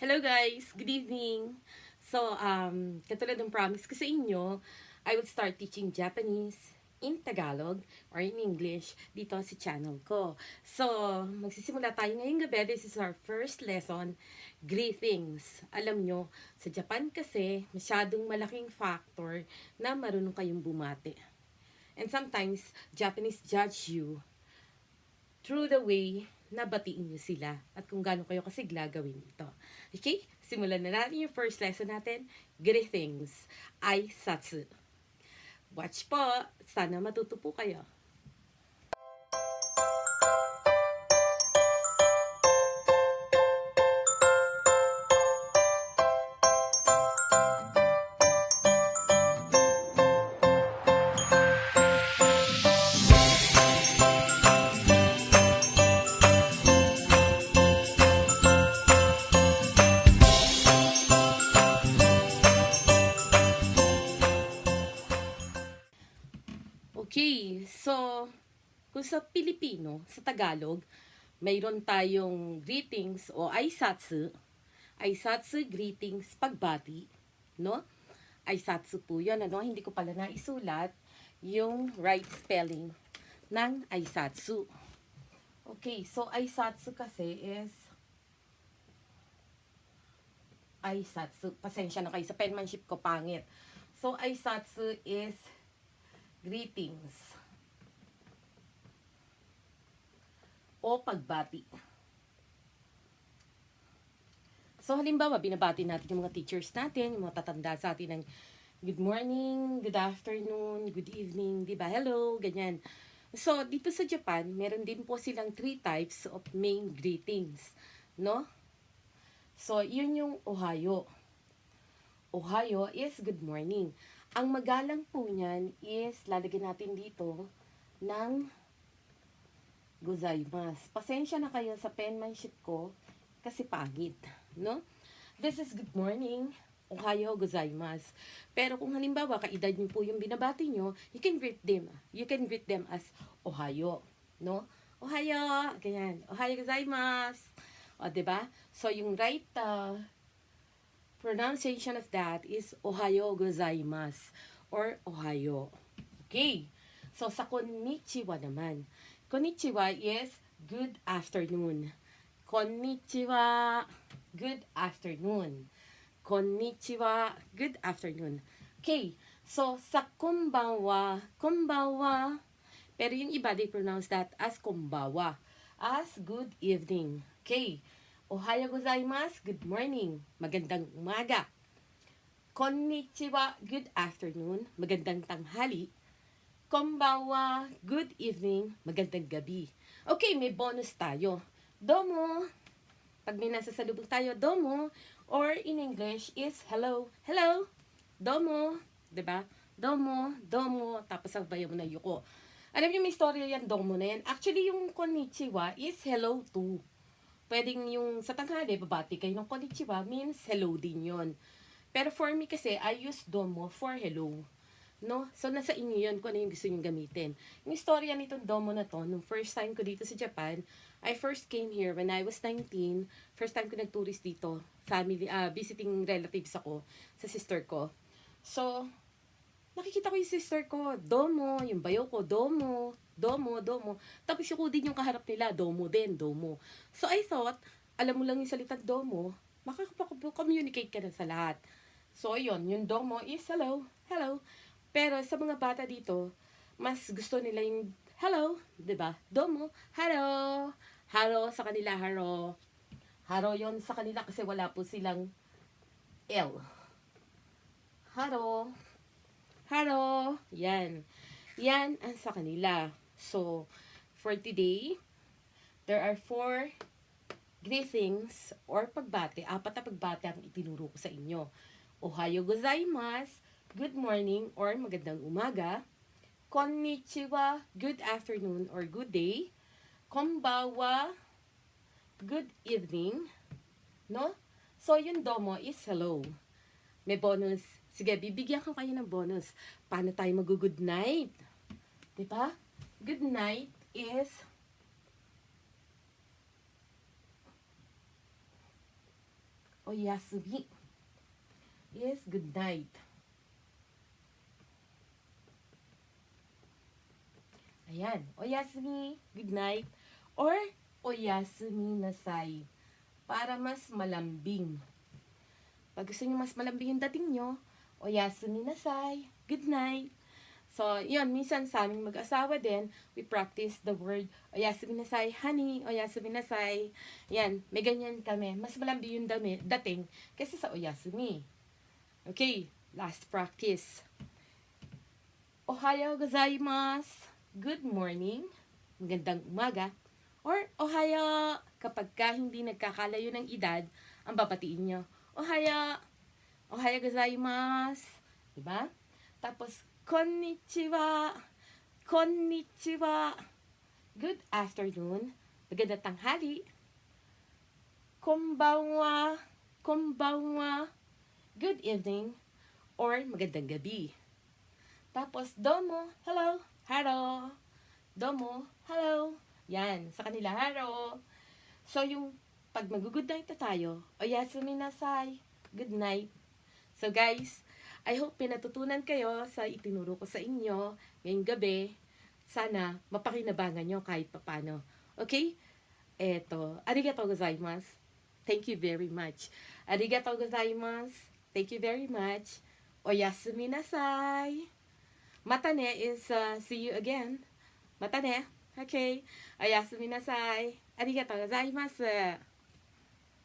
Hello guys! Good evening! So, um, katulad ng promise ko sa inyo, I will start teaching Japanese in Tagalog or in English dito sa channel ko. So, magsisimula tayo ngayong gabi. This is our first lesson, greetings. Alam nyo, sa Japan kasi, masyadong malaking factor na marunong kayong bumati. And sometimes, Japanese judge you through the way na batiin nyo sila at kung gaano kayo kasigla gawin ito. Okay? Simulan na natin yung first lesson natin. Greetings. Aisatsu. Watch po. Sana matuto po kayo. Okay, so kung sa Pilipino, sa Tagalog, mayroon tayong greetings o aisatsu. Aisatsu, greetings, pagbati. No? Aisatsu po yun. Ano? Hindi ko pala naisulat yung right spelling ng aisatsu. Okay, so aisatsu kasi is aisatsu. Pasensya na kayo sa penmanship ko, pangit. So, aisatsu is greetings o pagbati. So halimbawa, binabati natin yung mga teachers natin, yung mga tatanda sa atin ng good morning, good afternoon, good evening, di ba? Hello, ganyan. So, dito sa Japan, meron din po silang three types of main greetings, no? So, yun yung Ohio. Ohio is good morning. Ang magalang po niyan is lalagyan natin dito ng gozaimasu. Pasensya na kayo sa penmanship ko kasi pangit, no? This is good morning. Ohayo gozaimasu. Pero kung halimbawa kaedad niyo po yung binabati niyo, you can greet them. You can greet them as ohayo, no? Ohayo, ganyan. Ohayo gozaimasu. O, ba? So yung right uh, pronunciation of that is Ohayo gozaimasu or Ohayo. Okay. So sa konnichiwa naman. Konnichiwa is good afternoon. Konnichiwa, good afternoon. Konnichiwa, good afternoon. Okay. So sa kumbawa, kumbawa, pero yung iba they pronounce that as kumbawa, as good evening. Okay. Ohayo gozaimasu, good morning, magandang umaga. Konnichiwa, good afternoon, magandang tanghali. Konbawa, good evening, magandang gabi. Okay, may bonus tayo. Domo. Pag may nasa salubong tayo, domo. Or in English is hello. Hello. Domo. ba? Domo, domo. Tapos sabayan mo na yuko. Alam niyo may storya yan, domo na yan. Actually, yung konnichiwa is hello too pwedeng yung sa tanghali, babati kayo ng konnichiwa, means hello din yon. Pero for me kasi, I use domo for hello. No? So, nasa inyo yun kung ano yung gusto nyo gamitin. Yung istorya nitong domo na to, nung first time ko dito sa Japan, I first came here when I was 19. First time ko nag-tourist dito. Family, ah visiting relatives ako sa sister ko. So, nakikita ko yung sister ko, domo, yung bayo ko, domo, domo, domo. Tapos yung din yung kaharap nila, domo din, domo. So I thought, alam mo lang yung salitang domo, makakapag-communicate ka na sa lahat. So yun, yung domo is hello, hello. Pero sa mga bata dito, mas gusto nila yung hello, 'di ba? Domo, hello. Hello sa kanila, hello. Hello yon sa kanila kasi wala po silang L. Hello. Hello. Yan. Yan ang sa kanila. So, for today, there are four greetings or pagbati. Apat na pagbati ang itinuro ko sa inyo. Ohayo gozaimasu, good morning or magandang umaga. Konnichiwa, good afternoon or good day. Konbawa, good evening. No? So, yung domo is hello. May bonus. Sige, bibigyan ko kayo ng bonus. Paano tayo mag-good night? Diba? Good night is oyasumi is good night. Ayan, oyasumi, good night, or oyasumi nasai, para mas malambing. Pag gusto nyo mas malambing yung dating nyo, oyasumi nasai, good night. So, yun, minsan sa aming mag-asawa din, we practice the word oyasumi nasai, honey, oyasumi nasai. Yan, may ganyan kami. Mas malambing yung dami, dating kaysa sa oyasumi. Okay, last practice. Ohayo gozaimasu. Good morning. Magandang umaga. Or ohayo kapag ka hindi nagkakalayo ng edad, ang babatiin nyo. Ohayo. Ohayo gozaimasu. Diba? Tapos, konnichiwa. Konnichiwa. Good afternoon. Magandang tanghali. Konbanwa. Konbanwa. Good evening. Or magandang gabi. Tapos, domo, hello, hello. Domo, hello. Yan, sa kanila, hello. So, yung pag mag-good night na tayo, oyasumi nasai, good night. So, guys, I hope pinatutunan kayo sa itinuro ko sa inyo ngayong gabi. Sana mapakinabangan nyo kahit papano. Okay? Eto, arigatou gozaimasu. Thank you very much. Arigatou gozaimasu. Thank you very much. Oyasumi nasai. Matane is uh, see you again. Matane. Okay. Oyasumi nasai. Arigatou gozaimasu.